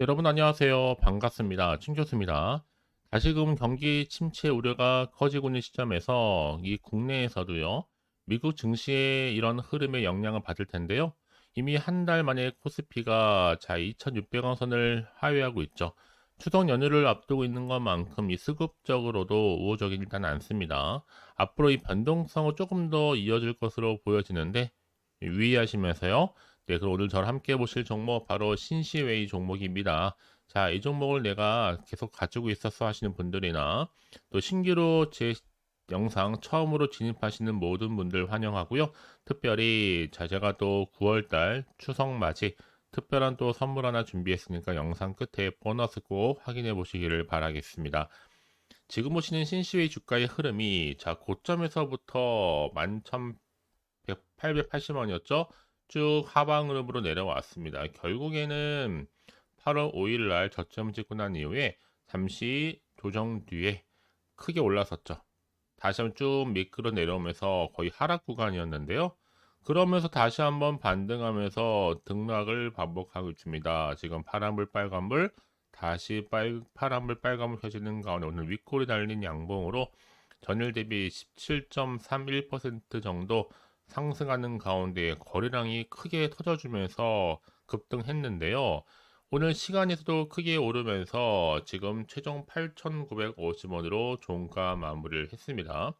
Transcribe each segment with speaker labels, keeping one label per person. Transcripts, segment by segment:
Speaker 1: 여러분 안녕하세요. 반갑습니다. 친 교수입니다. 다시금 경기 침체 우려가 커지고 있는 시점에서 이 국내에서도요. 미국 증시의 이런 흐름에 영향을 받을 텐데요. 이미 한 달 만에 코스피가 자 2,600원 선을 하회하고 있죠. 추석 연휴를 앞두고 있는 것만큼 이 수급적으로도 우호적이지 일단 않습니다. 앞으로 이 변동성은 조금 더 이어질 것으로 보여지는데 유의하시면서요. 네, 그럼 오늘 저랑 함께 보실 종목 바로 신시웨이 종목입니다. 자, 이 종목을 내가 계속 가지고 있었어 하시는 분들이나 또 신규로 제 영상 처음으로 진입하시는 모든 분들 환영하고요. 특별히 자, 제가 또 9월달 추석 맞이 특별한 또 선물 하나 준비했으니까 영상 끝에 보너스 꼭 확인해 보시기를 바라겠습니다. 지금 보시는 신시웨이 주가의 흐름이 자 고점에서부터 11,880원이었죠. 쭉 하방 흐름으로 내려왔습니다. 결국에는 8월 5일 날 저점 찍고 난 이후에 잠시 조정 뒤에 크게 올라섰죠. 다시 한번 쭉 미끄러 내려오면서 거의 하락 구간이었는데요. 그러면서 다시 한번 반등하면서 등락을 반복하고 있습니다. 지금 파란불, 빨간불, 다시 빨, 파란불, 빨간불 켜지는 가운데 오늘 윗골이 달린 양봉으로 전일 대비 17.31% 정도 상승하는 가운데 거래량이 크게 터져주면서 급등했는데요. 오늘 시간에서도 크게 오르면서 지금 최종 8,950원으로 종가 마무리를 했습니다.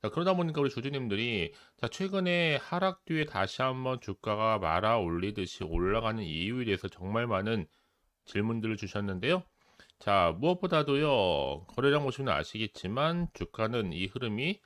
Speaker 1: 자, 그러다 보니까 우리 주주님들이 자, 최근에 하락 뒤에 다시 한번 주가가 말아 올리듯이 올라가는 이유에 대해서 정말 많은 질문들을 주셨는데요. 자, 무엇보다도요, 거래량 보시면 아시겠지만 주가는 이 흐름이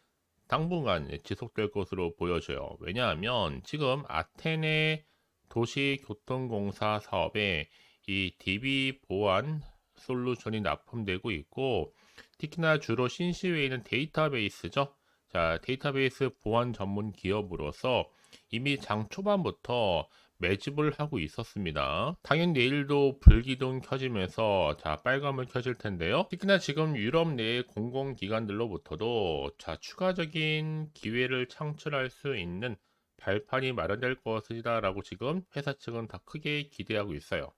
Speaker 1: 당분간 지속될 것으로 보여져요. 왜냐하면 지금 아테네 도시교통공사 사업에 이 DB 보안 솔루션이 납품되고 있고 특히나 주로 신시웨이는 데이터베이스죠. 자, 데이터베이스 보안 전문 기업으로서 이미 장 초반부터 매집을 하고 있었습니다. 당연 내일도 불기둥 켜지면서 자 빨간불 켜질 텐데요. 특히나 지금 유럽 내 공공기관들로부터도 자 추가적인 기회를 창출할 수 있는 발판이 마련될 것이다라고 지금 회사 측은 다 크게 기대하고 있어요.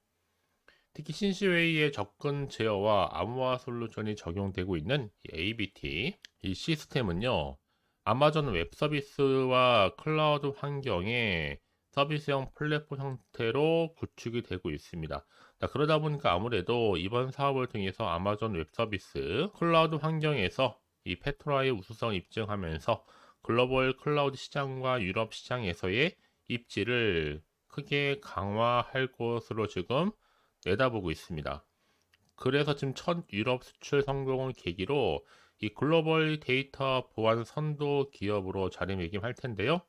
Speaker 1: 특히 신시웨이의 접근 제어와 암호화 솔루션이 적용되고 있는 ABT 이 시스템은요. 아마존 웹 서비스와 클라우드 환경에 서비스형 플랫폼 형태로 구축이 되고 있습니다. 자, 그러다 보니까 아무래도 이번 사업을 통해서 아마존 웹 서비스 클라우드 환경에서 이 페트라의 우수성 입증하면서 글로벌 클라우드 시장과 유럽 시장에서의 입지를 크게 강화할 것으로 지금 내다보고 있습니다. 그래서 지금 첫 유럽 수출 성공을 계기로 이 글로벌 데이터 보안 선도 기업으로 자리매김할 텐데요.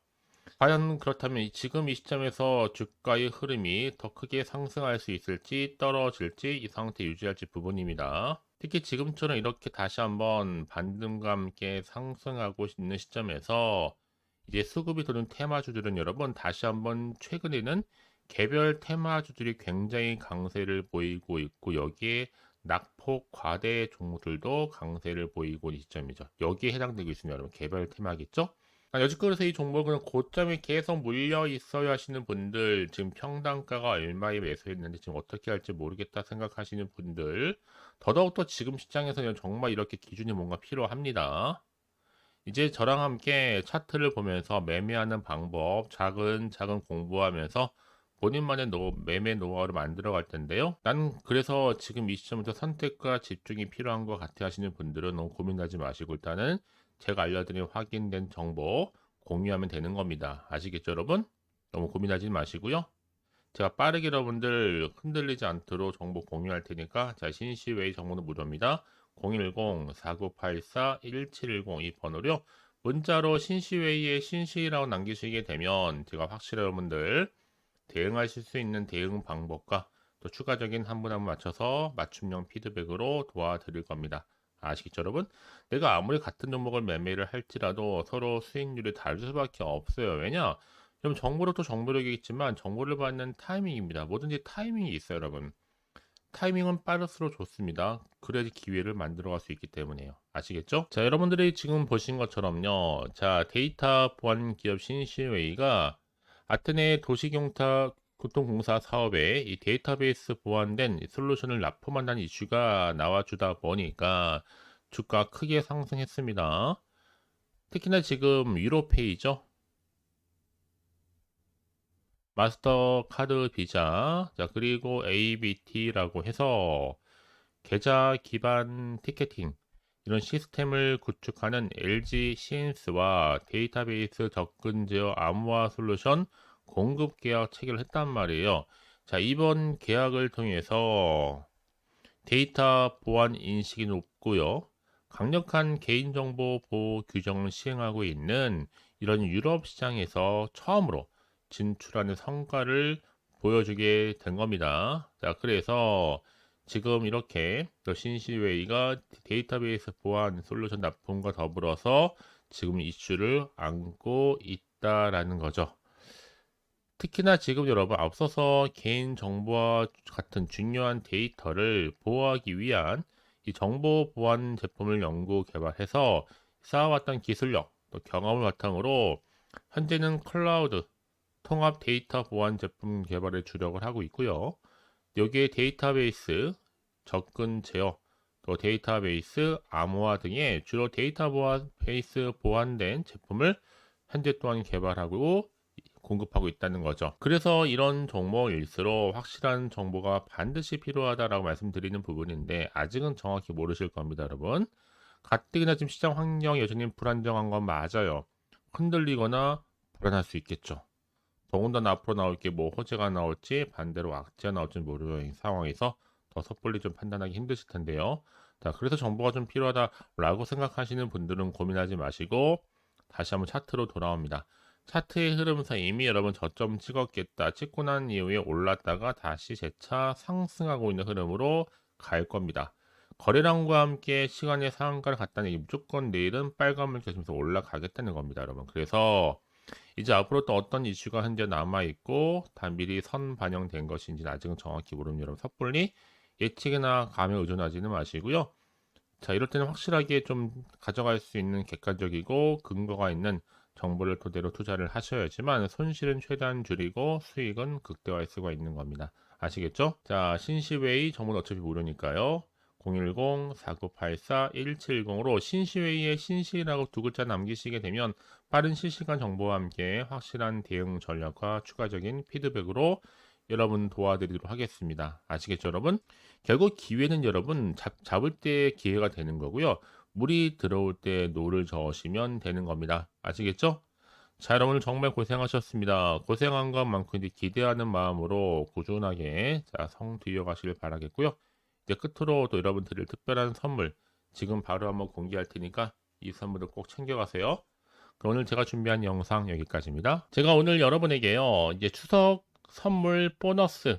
Speaker 1: 과연 그렇다면 지금 이 시점에서 주가의 흐름이 더 크게 상승할 수 있을지 떨어질지 이 상태 유지할지 부분입니다. 특히 지금처럼 이렇게 다시 한번 반등과 함께 상승하고 있는 시점에서 이제 수급이 도는 테마주들은 여러분 다시 한번 최근에는 개별 테마주들이 굉장히 강세를 보이고 있고 여기에 낙폭 과대 종목들도 강세를 보이고 있는 시점이죠. 여기에 해당되고 있으면 여러분 개별 테마겠죠? 아, 여지껏해서 이 종목은 고점이 계속 물려 있어야 하시는 분들, 지금 평단가가 얼마에 매수했는데 지금 어떻게 할지 모르겠다 생각하시는 분들, 더더욱더 지금 시장에서는 정말 이렇게 기준이 뭔가 필요합니다. 이제 저랑 함께 차트를 보면서 매매하는 방법, 작은 작은 공부하면서 본인만의 노, 매매 노하우를 만들어 갈 텐데요. 난 그래서 지금 이 시점부터 선택과 집중이 필요한 것 같아 하시는 분들은 너무 고민하지 마시고 일단은 제가 알려드린 확인된 정보 공유하면 되는 겁니다. 아시겠죠, 여러분? 너무 고민하지 마시고요. 제가 빠르게 여러분들 흔들리지 않도록 정보 공유할 테니까 자 신시웨이 정보는 무료입니다. 010-4984-1710 이 번호로 문자로 신시웨이에 신시라고 남기시게 되면 제가 확실히 여러분들 대응하실 수 있는 대응 방법과 또 추가적인 한 분 한 분 맞춰서 맞춤형 피드백으로 도와드릴 겁니다. 아시겠죠, 여러분? 내가 아무리 같은 종목을 매매를 할지라도 서로 수익률이 다를 수밖에 없어요. 왜냐? 그럼 정보로 또 정보력이겠지만 정보를 받는 타이밍입니다. 뭐든지 타이밍이 있어요, 여러분. 타이밍은 빠를수록 좋습니다. 그래야지 기회를 만들어갈 수 있기 때문에요. 아시겠죠? 자, 여러분들이 지금 보신 것처럼요. 자, 데이터 보안 기업 신시웨이가 아테네 도시교통 교통공사 사업에 이 데이터베이스 보완된 이 솔루션을 납품한다는 이슈가 나와주다 보니까 주가 크게 상승했습니다. 특히나 지금 유로페이죠. 마스터카드 비자, 자, 그리고 ABT라고 해서 계좌 기반 티켓팅, 이런 시스템을 구축하는 LG 시엔스와 데이터베이스 접근 제어 암호화 솔루션 공급 계약 체결을 했단 말이에요. 자, 이번 계약을 통해서 데이터 보안 인식이 높고요. 강력한 개인정보 보호 규정을 시행하고 있는 이런 유럽 시장에서 처음으로 진출하는 성과를 보여주게 된 겁니다. 자, 그래서 지금 이렇게 신시웨이가 데이터베이스 보안 솔루션 납품과 더불어서 지금 이슈를 안고 있다라는 거죠. 특히나 지금 여러분 앞서서 개인 정보와 같은 중요한 데이터를 보호하기 위한 이 정보 보안 제품을 연구 개발해서 쌓아왔던 기술력 또 경험을 바탕으로 현재는 클라우드 통합 데이터 보안 제품 개발에 주력을 하고 있고요. 여기에 데이터베이스 접근 제어 또 데이터베이스 암호화 등의 주로 데이터베이스 보완된 제품을 현재 또한 개발하고 공급하고 있다는 거죠. 그래서 이런 종목일수록 확실한 정보가 반드시 필요하다라고 말씀드리는 부분인데 아직은 정확히 모르실 겁니다, 여러분. 가뜩이나 지금 시장 환경이 여전히 불안정한 건 맞아요. 흔들리거나 불안할 수 있겠죠. 더군다나 앞으로 나올 게 뭐 호재가 나올지 반대로 악재가 나올지 모르는 상황에서 더 섣불리 좀 판단하기 힘드실 텐데요. 자, 그래서 정보가 좀 필요하다라고 생각하시는 분들은 고민하지 마시고 다시 한번 차트로 돌아옵니다. 차트의 흐름상 이미 여러분 저점 찍었겠다 찍고 난 이후에 올랐다가 다시 재차 상승하고 있는 흐름으로 갈 겁니다. 거래량과 함께 시간의 상한가를 갔다는 게 무조건 내일은 빨간물 계속해서 올라가겠다는 겁니다, 여러분. 그래서 이제 앞으로 또 어떤 이슈가 현재 남아 있고 다 미리 선 반영된 것인지 아직은 정확히 모르는 여러분 섣불리 예측이나 감에 의존하지는 마시고요. 자, 이럴 때는 확실하게 좀 가져갈 수 있는 객관적이고 근거가 있는 정보를 토대로 투자를 하셔야지만 손실은 최대한 줄이고 수익은 극대화할 수가 있는 겁니다. 아시겠죠? 자, 신시웨이 정보는 어차피 무료니까요. 010-4984-1710으로 신시웨이의 신시라고 두 글자 남기시게 되면 빠른 실시간 정보와 함께 확실한 대응 전략과 추가적인 피드백으로 여러분 도와드리도록 하겠습니다. 아시겠죠, 여러분? 결국 기회는 여러분 잡, 잡을 때 기회가 되는 거고요. 물이 들어올 때 노를 저으시면 되는 겁니다. 아시겠죠? 자, 여러분 정말 고생하셨습니다. 고생한 것만큼 이제 기대하는 마음으로 꾸준하게 자, 성 뒤어 가시길 바라겠고요. 이제 끝으로 또 여러분 드릴 특별한 선물 지금 바로 한번 공개할 테니까 이 선물을 꼭 챙겨가세요. 오늘 제가 준비한 영상 여기까지입니다. 제가 오늘 여러분에게요. 이제 추석 선물 보너스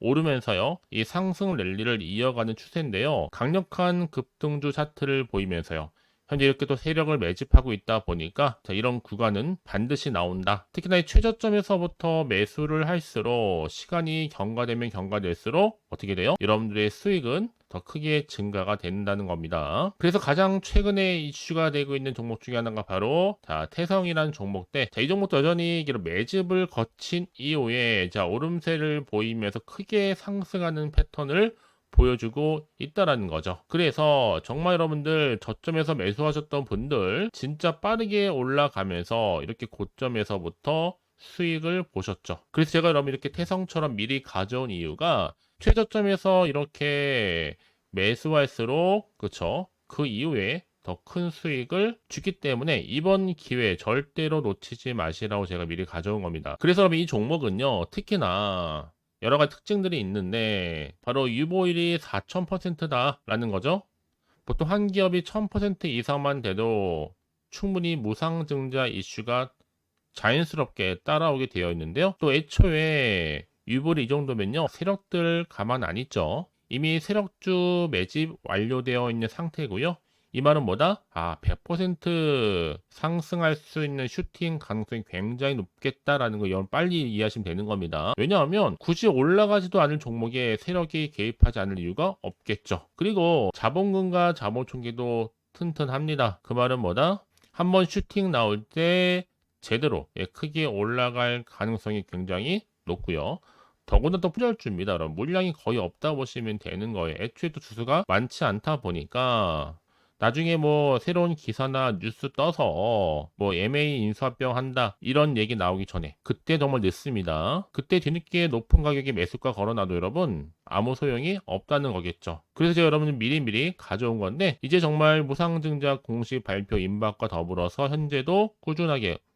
Speaker 1: 오르면서요. 이 상승 랠리를 이어가는 추세인데요. 강력한 급등주 차트를 보이면서요. 현재 이렇게 또 세력을 매집하고 있다 보니까 자, 이런 구간은 반드시 나온다. 특히나 이 최저점에서부터 매수를 할수록 시간이 경과되면 경과될수록 어떻게 돼요? 여러분들의 수익은 더 크게 증가가 된다는 겁니다. 그래서 가장 최근에 이슈가 되고 있는 종목 중에 하나가 바로 자 태성이라는 종목대 자, 이 종목도 여전히 매집을 거친 이후에 자 오름세를 보이면서 크게 상승하는 패턴을 보여주고 있다라는 거죠. 그래서 정말 여러분들 저점에서 매수하셨던 분들 진짜 빠르게 올라가면서 이렇게 고점에서부터 수익을 보셨죠. 그래서 제가 여러분 이렇게 태성처럼 미리 가져온 이유가 최저점에서 이렇게 매수할수록 그쵸 그 이후에 더 큰 수익을 주기 때문에 이번 기회 절대로 놓치지 마시라고 제가 미리 가져온 겁니다. 그래서 여러분 이 종목은요 특히나 여러 가지 특징들이 있는데 바로 유보율이 4000%다라는 거죠. 보통 한 기업이 1000% 이상만 돼도 충분히 무상증자 이슈가 자연스럽게 따라오게 되어 있는데요. 또 애초에 유보율이 이 정도면요. 세력들 가만 안 있죠. 이미 세력주 매집 완료되어 있는 상태고요. 이 말은 뭐다? 아, 100% 상승할 수 있는 슈팅 가능성이 굉장히 높겠다라는 거 여러분 빨리 이해하시면 되는 겁니다. 왜냐하면 굳이 올라가지도 않을 종목에 세력이 개입하지 않을 이유가 없겠죠. 그리고 자본금과 자본총계도 튼튼합니다. 그 말은 뭐다? 한번 슈팅 나올 때 제대로 예, 크게 올라갈 가능성이 굉장히 높고요. 더구나 또 부절주입니다. 그럼 물량이 거의 없다 보시면 되는 거예요. 애초에 또 주수가 많지 않다 보니까 나중에 뭐 새로운 기사나 뉴스 떠서 뭐 MA 인수합병 한다 이런 얘기 나오기 전에 그때 정말 늦습니다. 그때 뒤늦게 높은 가격에 매수가 걸어놔도 여러분 아무 소용이 없다는 거겠죠. 그래서 제가 여러분 미리미리 가져온 건데 이제 정말 무상증자 공식 발표 임박과 더불어서 현재도 꾸준하게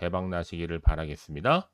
Speaker 1: 대박 나시기를 바라겠습니다.